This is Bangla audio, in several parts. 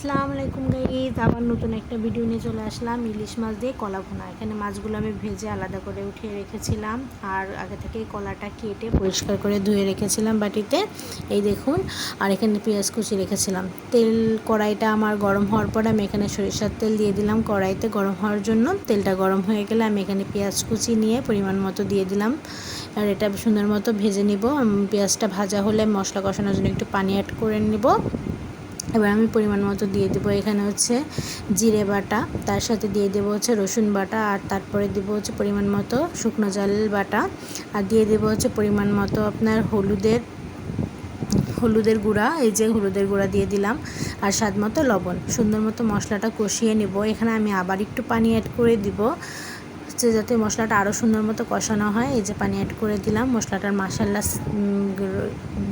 আসসালামু আলাইকুম গাইজ আবার নতুন একটা ভিডিও নিয়ে চলে আসলাম। ইলিশ মাছ দিয়ে কলা ভুনা। এখানে মাছগুলো আমি ভেজে আলাদা করে উঠিয়ে রেখেছিলাম। আর আগে থেকে কলাটা কেটে পরিষ্কার করে ধুয়ে রেখেছিলাম বাটিতে। এই দেখুন, আর এখানে পেঁয়াজ কুচি রেখেছিলাম। তেল, কড়াইটা আমার গরম হওয়ার পর আমি এখানে সরিষার তেল দিয়ে দিলাম। কড়াইতে গরম হওয়ার জন্য তেলটা গরম হয়ে গেলে আমি এখানে পেঁয়াজ কুচি নিয়ে পরিমাণ মতো দিয়ে দিলাম। আর এটা সুন্দর মতো ভেজে নিব। পেঁয়াজটা ভাজা হলে মশলা কষানোর জন্য একটু পানি অ্যাড করে নিব। এবার আমি পরিমাণ মতো দিয়ে দেবো। এখানে হচ্ছে জিরে বাটা, তার সাথে দিয়ে দেবো হচ্ছে রসুন বাটা, আর তারপরে দেবো হচ্ছে পরিমাণ মতো শুকনো জাল বাটা। আর দিয়ে দেবো হচ্ছে পরিমাণ মতো আপনার হলুদের হলুদের গুঁড়া, এই যে হলুদের গুঁড়া দিয়ে দিলাম। আর স্বাদ মতো লবণ, সুন্দর মতো মশলাটা কষিয়ে নেব। এখানে আমি আবার একটু পানি অ্যাড করে দিব, হচ্ছে যাতে মশলাটা আরও সুন্দর মতো কষানো হয়। এই যে পানি অ্যাড করে দিলাম, মশলাটার মাসাল্লা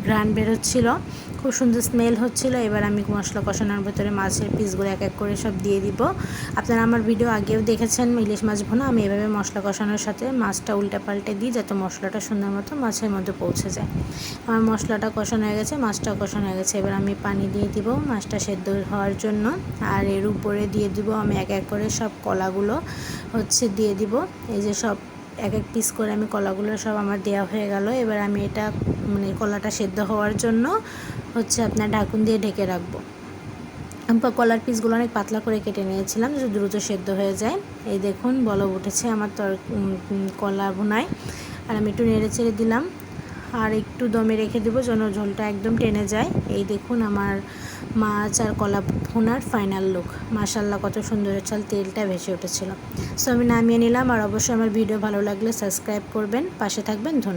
গ্রান বেরোচ্ছিলো খুব সুন্দর স্মেল হচ্ছিল। এবার আমি মশলা কষানোর ভেতরে মাছের পিসগুলো এক এক করে সব দিয়ে দিব। আপনারা আমার ভিডিও আগেও দেখেছেন, ইলিশ মাছ ভোনা। আমি এভাবে মশলা কষানোর সাথে মাছটা উল্টে পাল্টে দিই, যাতে মশলাটা সুন্দর মতো মাছের মধ্যে পৌঁছে যায়। আমার মশলাটা কষানো হয়ে গেছে, মাছটাও কষানো হয়ে গেছে। এবার আমি পানি দিয়ে দিব মাছটা সেদ্ধ হওয়ার জন্য। আর এর উপরে দিয়ে দিব আমি এক এক করে সব কলাগুলো হচ্ছে দিয়ে দিব। এই যে সব এক এক পিস করে আমি কলাগুলো সব আমার দেওয়া হয়ে গেল। এবার আমি এটা মানে কলাটা সেদ্ধ হওয়ার জন্য হচ্ছে আপনার ঢাকুন দিয়ে ঢেকে রাখব। আমি কলার পিসগুলো অনেক পাতলা করে কেটে নিয়েছিলাম যে দ্রুত সেদ্ধ হয়ে যায়। এই দেখুন, বলব উঠেছে আমার তর কলা ভুনায়। আর আমি একটু নেড়ে ছেড়ে দিলাম। আর একটু দমে রেখে দেবো যেন ঝোলটা একদম টেনে যায়। এই দেখুন আমার মাছ আর কলা ভুনার ফাইনাল লুক মাশাল্লাহ কত সুন্দর চাল তেলটা ভেসে উঠেছিল। সো আমি নামিয়ে নিলাম। আর অবশ্যই আমার ভিডিও ভালো লাগলে সাবস্ক্রাইব করবেন। পাশে থাকবেন। ধন্যবাদ।